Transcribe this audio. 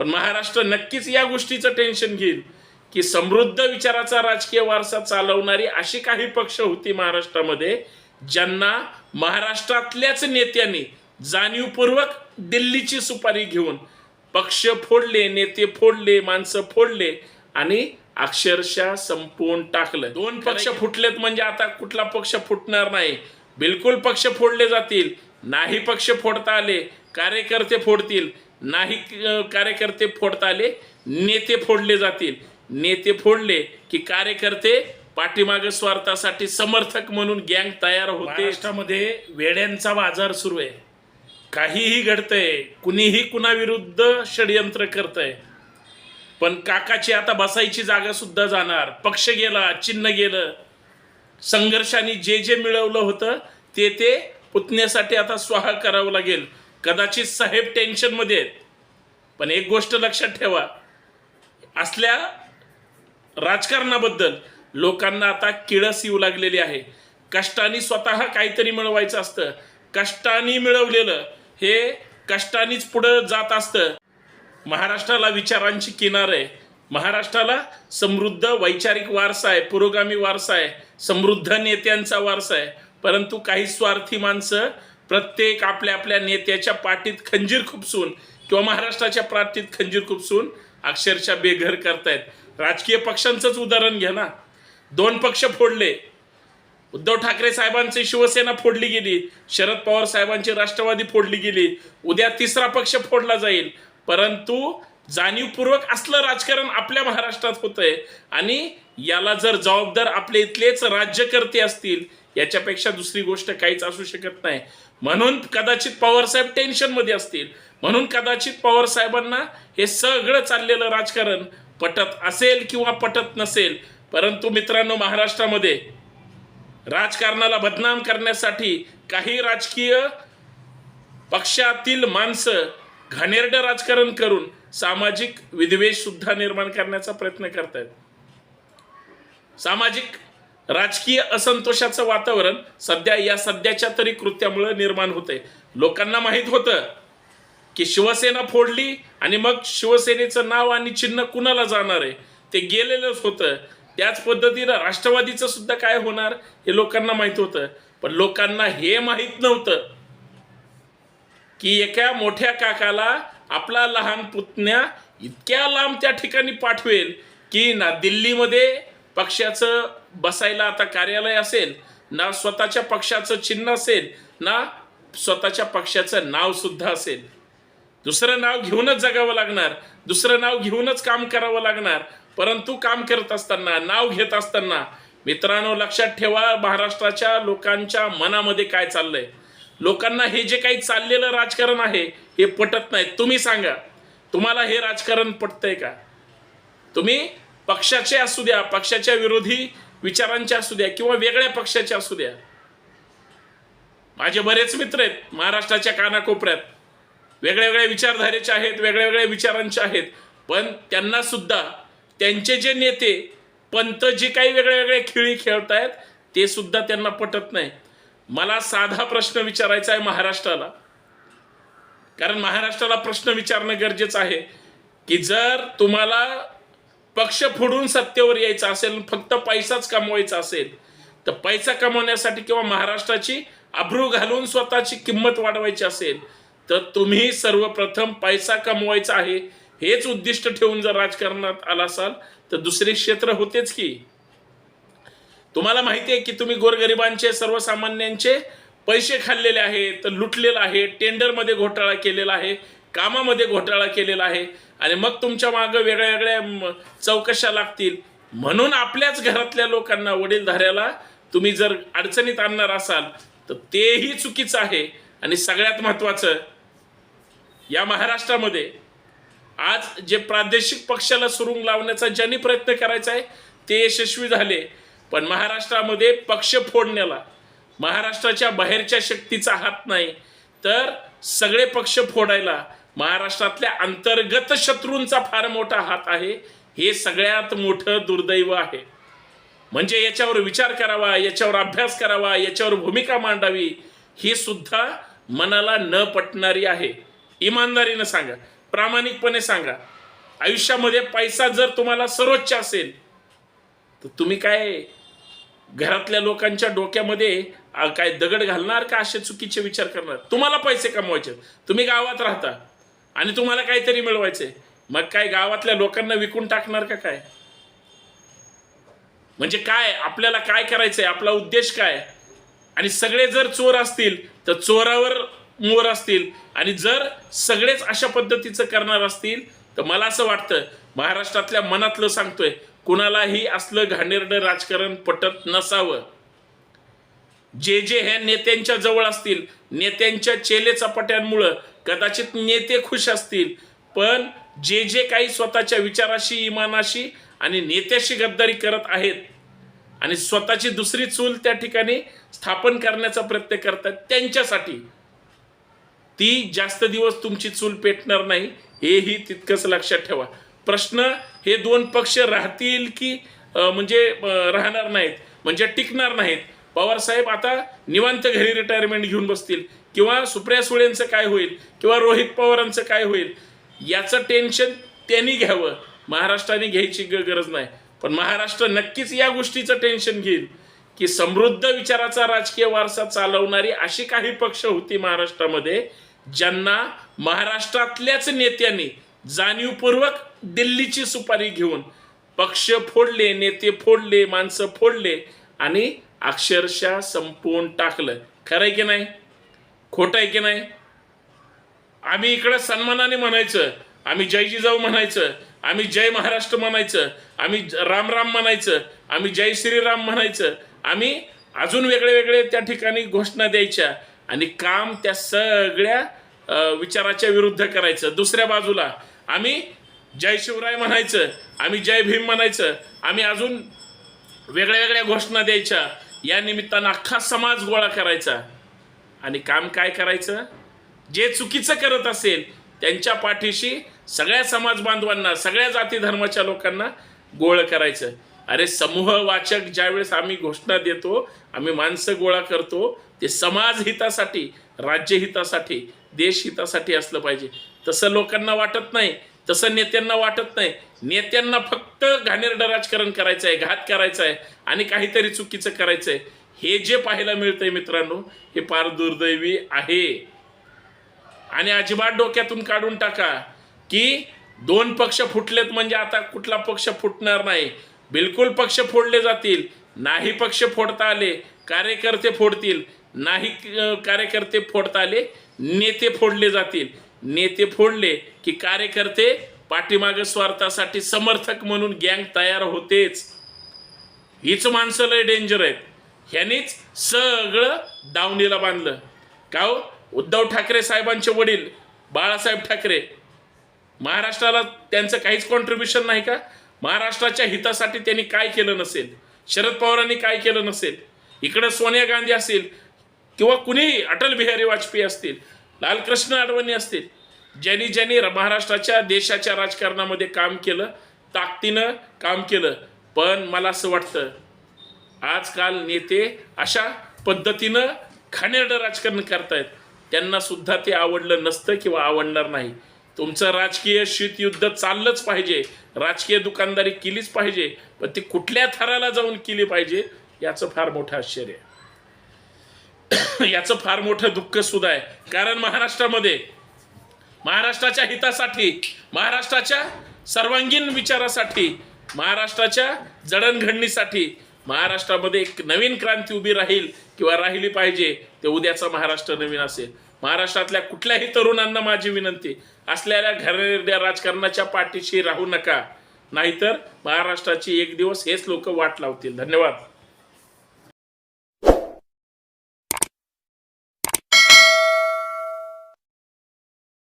पण महाराष्ट्र नक्कीच या गोष्टीचं टेन्शन घेईल की समृद्ध विचाराचा राजकीय वारसा चालवणारी अशी काही पक्ष होती महाराष्ट्रामध्ये ज्यांना महाराष्ट्रातल्याच नेत्यांनी जाणीवपूर्वक दिल्लीची सुपारी घेऊन पक्ष फोडले नेते फोडले माणसं फोडले आणि अक्षरशः संपवून टाकलं. दोन पक्ष फुटलेत म्हणजे आता कुठला पक्ष फुटणार नाही. बिलकुल पक्ष फोडले जातील नाही पक्ष फोडता आले कार्यकर्ते फोडतील नाही कार्यकर्ते फोडता आले नेते फोडले जातील. नेते फोडले की कार्यकर्ते पाठीमाग स्वार्थासाठी समर्थक म्हणून गँग तयार होते. महाराष्ट्रामध्ये वेड्यांचा बाजार सुरू आहे. काहीही घडतंय कुणीही कुणाविरुद्ध षडयंत्र करतंय. पण काकाची आता बसायची जागा सुद्धा जाणार. पक्ष गेला चिन्ह गेलं. संघर्षाने जे जे मिळवलं होतं ते ते पुतण्यासाठी आता स्वाहा करावं लागेल. कदाचित साहेब टेन्शनमध्ये आहेत. पण एक गोष्ट लक्षात ठेवा. असल्या राजकारणाबद्दल लोकांना आता किळस येऊ लागलेली आहे. कष्टाने स्वतः काहीतरी मिळवायचं असतं. कष्टाने मिळवलेलं हे कष्टानेच पुढं जात असतं. महाराष्ट्राला विचारांची किनार आहे. महाराष्ट्राला समृद्ध वैचारिक वारसा आहे. पुरोगामी वारसा आहे. समृद्ध नेत्यांचा वारसा आहे. परंतु काही स्वार्थी माणसं प्रत्येक आपल्या आपल्या नेत्याच्या पाठीत खंजीर खुपसून किंवा महाराष्ट्राच्या पाठीत खंजीर खुपसून अक्षरशः बेघर करतायत. राजकीय पक्षांचंच उदाहरण घ्या ना. दोन पक्ष फोडले. उद्धव ठाकरे साहेबांची शिवसेना फोडली गेली. शरद पवार साहेबांची राष्ट्रवादी फोडली गेली. उद्या तिसरा पक्ष फोडला जाईल. परंतु जाणीवपूर्वक असलं राजकारण आपल्या महाराष्ट्रात होतंय आणि याला जर जबाबदार आपले इथलेच राज्यकर्ते असतील याच्यापेक्षा दुसरी गोष्ट काहीच असू शकत नाही. म्हणून कदाचित पवार साहेब टेन्शनमध्ये असतील. म्हणून कदाचित पवार साहेबांना हे सगळं चाललेलं राजकारण पटत असेल किंवा पटत नसेल. परंतु मित्रांनो महाराष्ट्रामध्ये राजकारणाला बदनाम करण्यासाठी काही राजकीय पक्षातील माणसं घाणेरडं राजकारण करून सामाजिक विद्वेष सुद्धा निर्माण करण्याचा प्रयत्न करतायत. सामाजिक राजकीय असंतोषाचं वातावरण सध्या या सध्याच्या तरी कृत्यामुळे निर्माण होतंय. लोकांना माहीत होतं की शिवसेना फोडली आणि मग शिवसेनेचं नाव आणि चिन्ह कुणाला जाणार आहे? ते गेलेलंच होतं. त्याच पद्धतीनं राष्ट्रवादीचं सुद्धा काय होणार हे लोकांना माहीत होतं. पण लोकांना हे माहीत नव्हतं की एका मोठ्या काकाला आपला लहान पुतण्या इतक्या लांब त्या ठिकाणी पाठवेल की ना दिल्लीमध्ये पक्षाचं बसायला आता कार्यालय असेल ना स्वतःच्या पक्षाचं चिन्ह असेल ना स्वतःच्या पक्षाचं नाव सुद्धा असेल. दुसरं नाव घेऊनच जगावं लागणार दुसरं नाव घेऊनच काम करावं लागणार परंतु काम करत असताना नाव घेत असताना मित्रांनो लक्षात ठेवा महाराष्ट्राच्या लोकांच्या मनामध्ये काय चाललंय? लोकांना हे जे काही चाललेलं राजकारण आहे हे पटत नाही. तुम्ही सांगा तुम्हाला हे राजकारण पटतंय का? तुम्ही पक्षाचे असू द्या पक्षाच्या विरोधी विचारांचे असू द्या किंवा वेगळ्या पक्षाचे असू द्या. माझे बरेच मित्र आहेत महाराष्ट्राच्या कानाकोपऱ्यात. वेगळ्या वेगळ्या विचारधारेचे आहेत वेगळ्या वेगळ्या विचारांचे आहेत. पण त्यांना सुद्धा त्यांचे जे नेते पंत जे काही वेगळ्या वेगळ्या खेळी खेळतायत ते सुद्धा त्यांना पटत नाही. मला साधा प्रश्न विचारायचा आहे महाराष्ट्राला. कारण महाराष्ट्राला प्रश्न विचारणं गरजेचं आहे की जर तुम्हाला पक्ष फोडून सत्तेवर यायचा असेल फक्त पैसाच कमवायचा असेल तर पैसा कमवण्यासाठी किंवा महाराष्ट्राची अब्रू घालून स्वतःची किंमत वाढवायची असेल तर तुम्ही सर्वप्रथम पैसा कमवायचा आहे हेच उद्दिष्ट ठेवून जर राजकारणात आला असाल तर दुसरे क्षेत्र होतेच की. तुम्हाला माहिती आहे की तुम्ही गोरगरिबांचे सर्वसामान्यांचे पैसे खाल्लेले आहेत लुटलेलं आहे टेंडरमध्ये घोटाळा केलेला आहे कामामध्ये घोटाळा केलेला आहे आणि मग तुमच्या मागं वेगळ्या वेगळ्या चौकशा लागतील. म्हणून आपल्याच घरातल्या लोकांना वडीलधाऱ्याला तुम्ही जर अडचणीत आणणार असाल तर तेही चुकीचं आहे. आणि सगळ्यात महत्त्वाचं या महाराष्ट्रामध्ये आज जे प्रादेशिक पक्षाला सुरुंग लावण्याचा ज्यांनी प्रयत्न करायचा आहे ते यशस्वी झाले. पण महाराष्ट्रामध्ये पक्ष फोडण्याला महाराष्ट्राच्या बाहेरच्या शक्तीचा हात नाही. तर सगळे पक्ष फोडायला महाराष्ट्रातल्या अंतर्गत शत्रूंचा फार मोठा हात आहे हे सगळ्यात मोठं दुर्दैव आहे. म्हणजे याच्यावर विचार करावा याच्यावर अभ्यास करावा याच्यावर भूमिका मांडावी ही सुद्धा मनाला न पटणारी आहे. इमानदारीनं सांगा प्रामाणिकपणे सांगा. आयुष्यामध्ये पैसा जर तुम्हाला सर्वोच्च असेल तर तुम्ही काय घरातल्या लोकांच्या डोक्यामध्ये काय दगड घालणार का असे चुकीचे विचार करणार? तुम्हाला पैसे कमवायचे तुम्ही गावात राहता. आणि तुम्हाला काहीतरी मिळवायचे मग काय गावातल्या लोकांना विकून टाकणार का काय? म्हणजे काय? आपल्याला काय करायचंय? आपला उद्देश काय? आणि सगळे जर चोर असतील तर चोरावर मोर असतील. आणि जर सगळेच अशा पद्धतीचं करणार असतील तर मला असं वाटतं महाराष्ट्रातल्या मनातलं सांगतोय कुणालाही असलं घाणेरडं राजकारण पटत नसावं. जे जे ह्या नेत्यांच्या जवळ असतील नेत्यांच्या चेले चपाट्यांमुळं कदाचित नेते खुश असतील पण जे जे काही स्वतःच्या विचाराशी इमानाशी आणि नेत्याशी गद्दारी करत आहेत आणि स्वतःची दुसरी चूल त्या ठिकाणी स्थापन करण्याचा प्रयत्न करतात त्यांच्यासाठी ती जास्त दिवस तुमची चूल पेटणार नाही हेही तितकंच लक्षात ठेवा. प्रश्न हे दोन पक्ष राहतील की म्हणजे राहणार नाहीत म्हणजे टिकणार नाहीत? पवार साहेब आता निवांत घरी रिटायरमेंट घेऊन बसतील. किंवा सुप्रिया सुळेंचं काय होईल? किंवा रोहित पवारांचं काय होईल? याचं टेन्शन त्यांनी घ्यावं. महाराष्ट्राने घ्यायची गरज नाही. पण महाराष्ट्र नक्कीच या गोष्टीचं टेन्शन घेईल. की समृद्ध विचाराचा राजकीय वारसा चालवणारी अशी काही पक्ष होती महाराष्ट्रामध्ये ज्यांना महाराष्ट्रातल्याच नेत्यांनी जाणीवपूर्वक दिल्लीची सुपारी घेऊन पक्ष फोडले नेते फोडले माणसं फोडले आणि अक्षरशः संपवून टाकलं. खरं आहे की नाही? खोटं आहे की नाही? आम्ही इकडं सन्मानाने म्हणायचं. आम्ही जय जिजाऊ म्हणायचं. आम्ही जय महाराष्ट्र म्हणायचं. आम्ही राम राम म्हणायचं. आम्ही जय श्रीराम म्हणायचं. आम्ही अजून वेगळे वेगळे त्या ठिकाणी घोषणा द्यायच्या आणि काम त्या सगळ्या विचाराच्या विरुद्ध करायचं. दुसऱ्या बाजूला आम्ही जय शिवराय म्हणायचं. आम्ही जय भीम म्हणायचं. आम्ही अजून वेगळ्या वेगळ्या घोषणा द्यायच्या. या निमित्तानं अख्खा समाज गोळा करायचा. आणि काम काय करायचं? जे चुकीचं करत असेल त्यांच्या पाठीशी सगळ्या समाज बांधवांना सगळ्या जाती धर्माच्या लोकांना गोळ करायचं. अरे समूह वाचक ज्यावेळेस आम्ही घोषणा देतो आम्ही माणसं गोळा करतो ते समाज हितासाठी राज्यहितासाठी देशहितासाठी असलं पाहिजे. तसं लोकांना वाटत नाही. तसं नेत्यांना वाटत नाही. नेत्यांना फक्त घाणेरडं राजकारण करायचं आहे घात करायचा आहे आणि काहीतरी चुकीचं करायचं आहे हे जे पाहायला मिळतंय मित्रांनो हे फार दुर्दैवी आहे. आणि अजिबात डोक्यातून काढून टाका की दोन पक्ष फुटलेत म्हणजे आता कुठला पक्ष फुटणार नाही. बिलकुल पक्ष फोडले जातील नाही पक्ष फोडता आले कार्यकर्ते फोडतील नाही कार्यकर्ते फोडता आले नेते फोडले जातील. नेते फोडले की कार्यकर्ते पाठीमागे स्वार्थासाठी समर्थक म्हणून गँग तयार होतेच. हीच माणसं लय डेंजर आहेत. ह्यांनीच सगळं दावणीला बांधलं. का हो? उद्धव ठाकरे साहेबांचे वडील बाळासाहेब ठाकरे. महाराष्ट्राला त्यांचं काहीच कॉन्ट्रीब्युशन नाही का? महाराष्ट्राच्या हितासाठी त्यांनी काय केलं नसेल? शरद पवारांनी काय केलं नसेल? इकडं सोनिया गांधी असेल किंवा कुणीही अटल बिहारी वाजपेयी असतील लालकृष्ण अडवाणी असतील. ज्यांनी ज्यांनी महाराष्ट्राच्या देशाच्या राजकारणामध्ये काम केलं ताकदीनं काम केलं. पण मला असं वाटतं आजकाल नेते अशा पद्धतीनं खाणेरडं राजकारण करतायत. त्यांना सुद्धा ते आवडलं नसतं किंवा आवडणार नाही. तुमचं राजकीय शीतयुद्ध चाललंच पाहिजे. राजकीय दुकानदारी केलीच पाहिजे. पण ती कुठल्या थराला जाऊन केली पाहिजे याचं फार मोठं आश्चर्य आहे. याचं फार मोठं दुःख सुद्धा आहे. कारण महाराष्ट्रामध्ये महाराष्ट्राच्या हितासाठी महाराष्ट्राच्या सर्वांगीण विचारासाठी महाराष्ट्राच्या जडणघडणीसाठी महाराष्ट्रामध्ये एक नवीन क्रांती उभी राहील किंवा राहिली पाहिजे ते उद्याचा महाराष्ट्र नवीन असेल. महाराष्ट्रातल्या कुठल्याही तरुणांना माझी विनंती असलेल्या घरनिर्ड्या राजकारणाच्या पाठीशी राहू नका. नाहीतर महाराष्ट्राची एक दिवस हेच लोक वाट लावतील. धन्यवाद.